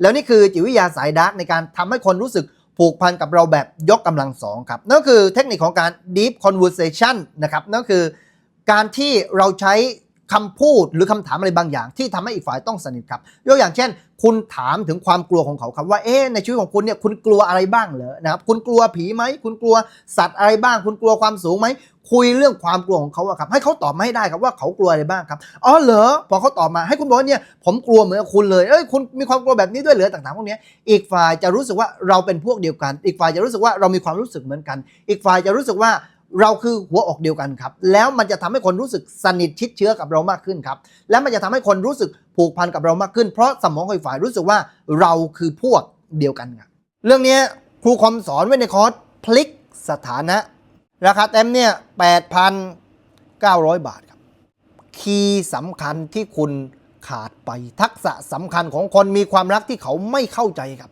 แล้วนี่คือจิตวิทยาสายดาร์กในการทำให้คนรู้สึกผูกพันกับเราแบบยกกำลังสองครับนั่นคือเทคนิคของการ deep conversation นะครับนั่นคือการที่เราใช้ คำพูดหรือคำถามอะไรบางอย่าง ที่ทำให้อีกฝ่ายต้องสนิทครับยกอย่างเช่น คุณถามถึงความกลัวของเขาครับว่าเอ๊ะในชีวิตของคุณเนี่ยคุณกลัวอะไรบ้างเหรอนะครับคุณกลัวผีไหมคุณกลัวสัตว์อะไรบ้าง คุณกลัวความสูงไหมคุยเรื่องความกลัวของเขาครับให้เขาตอบมาให้ได้ครับว่าเขากลัวอะไรบ้างครับอ๋อเหรอพอเขาตอบมาให้คุณบอกว่าเนี่ยผมกลัวเหมือนคุณเลยเอ้ยคุณมีความกลัวแบบนี้ด้วยเหรอต่างๆพวกนี้อีกฝ่ายจะรู้สึกว่าเราเป็นพวกเดียวกัน อีกฝ่ายจะรู้สึกว่าเรามีความรู้สึกเหมือนกัน อีกฝ่ายจะรู้สึกว่า เราคือหัวอกเดียวกันครับ แล้วมันจะทำให้คนรู้สึกสนิทชิดเชื้อกับเรามากขึ้นครับ และมันจะทำให้คนรู้สึกผูกพันกับเรามากขึ้น เพราะสมองของอีกฝ่ายรู้สึกว่าเราคือพวกเดียวกันครับเรื่องนี้ครูคอมสอนไว้ในคอร์สพลิกสถานะ ราคาเต็มเนี่ย8,900 บาทครับ คีย์สำคัญที่คุณขาดไปทักษะสำคัญของคนมีความรักที่เขาไม่เข้าใจครับ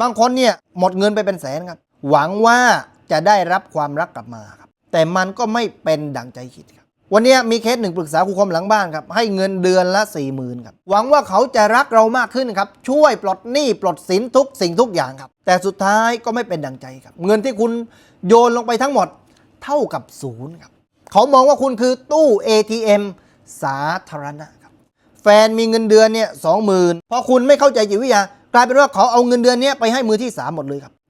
บางคนเนี่ยหมดเงินไปเป็นแสนครับ หวังว่าจะได้รับความรักกลับมาครับ แต่มันก็ไม่เป็นดังใจคิดครับ วันนี้มีเคสหนึ่งปรึกษาครูคมหลังบ้านครับ ให้เงินเดือนละ4ี่หมื่นครับ หวังว่าเขาจะรักเรามากขึ้นครับ ช่วยปลดหนี้ปลดสินทุกสิ่งทุกอย่างครับ แต่สุดท้ายก็ไม่เป็นดังใจครับ เงินที่คุณโยนลงไปทั้งหมดเท่ากับศูนย์ครับ เขามองว่าคุณคือตู้ ATM สาธารณะครับ แฟนมีเงินเดือนเนี่ยสองหมื่นพอคุณไม่เข้าใจจิตวิทยากลายเป็นว่าเขาเอาเงินเดือนเนี้ยไปให้มือที่สามหมดเลยครับ